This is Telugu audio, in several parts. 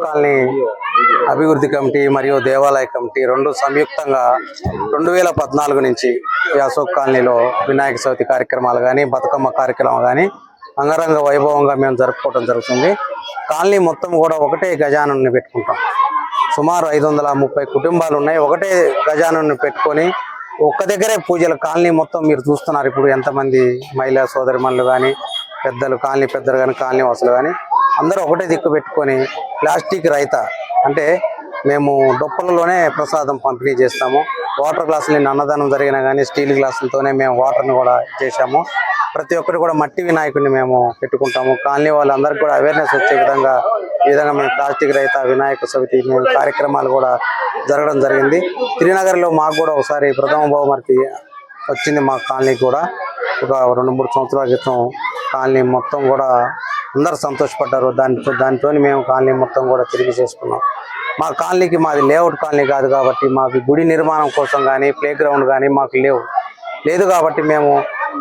కాలనీ అభివృద్ధి కమిటీ మరియు దేవాలయ కమిటీ రెండు సంయుక్తంగా రెండు వేల పద్నాలుగు నుంచి ఈ అశోక్ కాలనీలో వినాయక చవితి కార్యక్రమాలు కానీ బతుకమ్మ కార్యక్రమాలు కానీ అంగరంగ వైభవంగా మేము జరుపుకోవడం జరుగుతుంది. కాలనీ మొత్తం కూడా ఒకటే గజానాన్ని పెట్టుకుంటాం. సుమారు ఐదు వందల ముప్పై కుటుంబాలు ఉన్నాయి. ఒకటే గజానాన్ని పెట్టుకొని ఒక్క దగ్గరే పూజలు. కాలనీ మొత్తం మీరు చూస్తున్నారు. ఇప్పుడు ఎంతమంది మహిళా సోదరిమణులు కానీ పెద్దలు కాలనీ పెద్దలు కానీ కాలనీ వాసులు కానీ అందరూ ఒకటే దిక్కు పెట్టుకొని ప్లాస్టిక్ రైత. అంటే మేము డొప్పలలోనే ప్రసాదం పంపిణీ చేస్తాము. వాటర్ గ్లాసులు అన్నదానం జరిగినా కానీ స్టీల్ గ్లాసులతోనే మేము వాటర్ని కూడా చేశాము. ప్రతి ఒక్కరు కూడా మట్టి వినాయకుడిని మేము పెట్టుకుంటాము. కాలనీ వాళ్ళందరికీ కూడా అవేర్నెస్ వచ్చే విధంగా ఈ విధంగా మేము ప్లాస్టిక్ రైత వినాయక చవితి మేము కార్యక్రమాలు కూడా జరగడం జరిగింది. శ్రీనగర్లో మాకు కూడా ఒకసారి ప్రథమ బహుమతి వచ్చింది మా కాలనీకి కూడా. ఒక రెండు మూడు సంవత్సరాల క్రితం కాలనీ మొత్తం కూడా అందరు సంతోషపడ్డారు. దానితో దానితో మేము కాలనీ మొత్తం కూడా తిరిగి చేసుకున్నాం. మా కాలనీకి మాది లేఅవుట్ కాలనీ కాదు కాబట్టి మాకు గుడి నిర్మాణం కోసం కానీ ప్లే గ్రౌండ్ కానీ మాకు లేవు. లేదు కాబట్టి మేము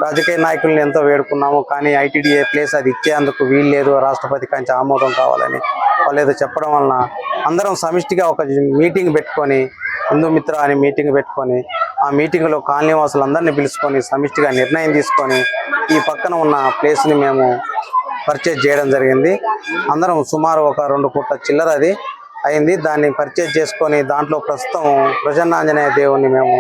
రాజకీయ నాయకుల్ని ఎంతో వేడుకున్నాము. కానీ ఐటీడీఏ ప్లేస్ అది ఇచ్చేందుకు వీలు లేదు. రాష్ట్రపతి కంచి ఆమోదం కావాలని వాళ్ళు ఏదో చెప్పడం వలన అందరం సమిష్టిగా ఒక మీటింగ్ పెట్టుకొని హిందూ మిత్ర అని మీటింగ్ పెట్టుకొని ఆ మీటింగ్లో కాలనీ వాసులందరినీ పిలుచుకొని సమిష్టిగా నిర్ణయం తీసుకొని ఈ పక్కన ఉన్న ప్లేస్ని మేము పర్చేజ్ చేయడం జరిగింది. అందరం సుమారు ఒక రెండు కోట్ల చిల్లర అది అయింది. దాన్ని పర్చేజ్ చేసుకొని దాంట్లో ప్రస్తుతం ప్రసన్నాంజనేయ దేవుణ్ణి మేము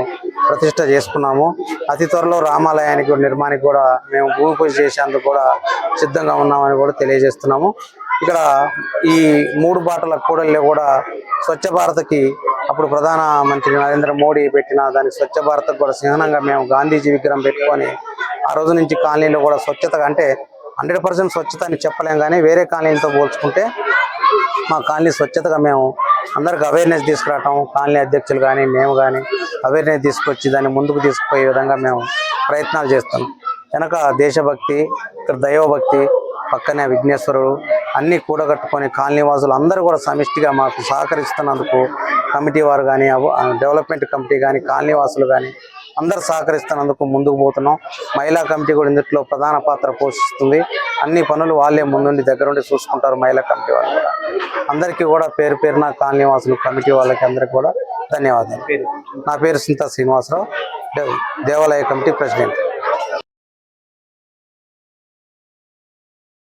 ప్రతిష్ట చేసుకున్నాము. అతి త్వరలో రామాలయానికి నిర్మాణానికి కూడా మేము భూమి పూజ చేసేందుకు కూడా సిద్ధంగా ఉన్నామని కూడా తెలియజేస్తున్నాము. ఇక్కడ ఈ మూడు బాటల కూడలిలో కూడా స్వచ్ఛ భారత్కి అప్పుడు ప్రధాన మంత్రి నరేంద్ర మోడీ పెట్టిన దాని స్వచ్ఛ భారత్ కూడా చిహ్నంగా మేము గాంధీజీ విగ్రహం పెట్టుకొని ఆ రోజు నుంచి కాలనీలో కూడా స్వచ్ఛత అంటే హండ్రెడ్ పర్సెంట్ స్వచ్ఛత అని చెప్పలేం కానీ వేరే కాలనీలతో పోల్చుకుంటే మా కాలనీ స్వచ్ఛతగా మేము అందరికి అవేర్నెస్ తీసుకురావటం కాలనీ అధ్యక్షులు కానీ మేము కానీ అవేర్నెస్ తీసుకొచ్చి దాన్ని ముందుకు తీసుకుపోయే విధంగా మేము ప్రయత్నాలు చేస్తున్నాం. వెనక దేశభక్తి ఇక్కడ దైవభక్తి పక్కనే విఘ్నేశ్వరుడు అన్నీ కూడగట్టుకొని కాలనీ వాసులు అందరూ కూడా సమిష్టిగా మాకు సహకరిస్తున్నందుకు కమిటీ వారు కానీ డెవలప్మెంట్ కమిటీ కానీ కాలనీ వాసులు కానీ అందరు సహకరిస్తున్నందుకు ముందుకు పోతున్నాం. మహిళా కమిటీ కూడా ఇందులో ప్రధాన పాత్ర పోషిస్తుంది. అన్ని పనులు వాళ్ళే ముందుండి దగ్గరుండి చూసుకుంటారు మహిళా కమిటీ వాళ్ళు కూడా. అందరికీ కూడా పేరు పేరున కాలనీ వాసులు కమిటీ వాళ్ళకి అందరికీ కూడా ధన్యవాదాలు. నా పేరు సింతా శ్రీనివాసరావు. దేవ్- దేవాలయ కమిటీ ప్రెసిడెంట్.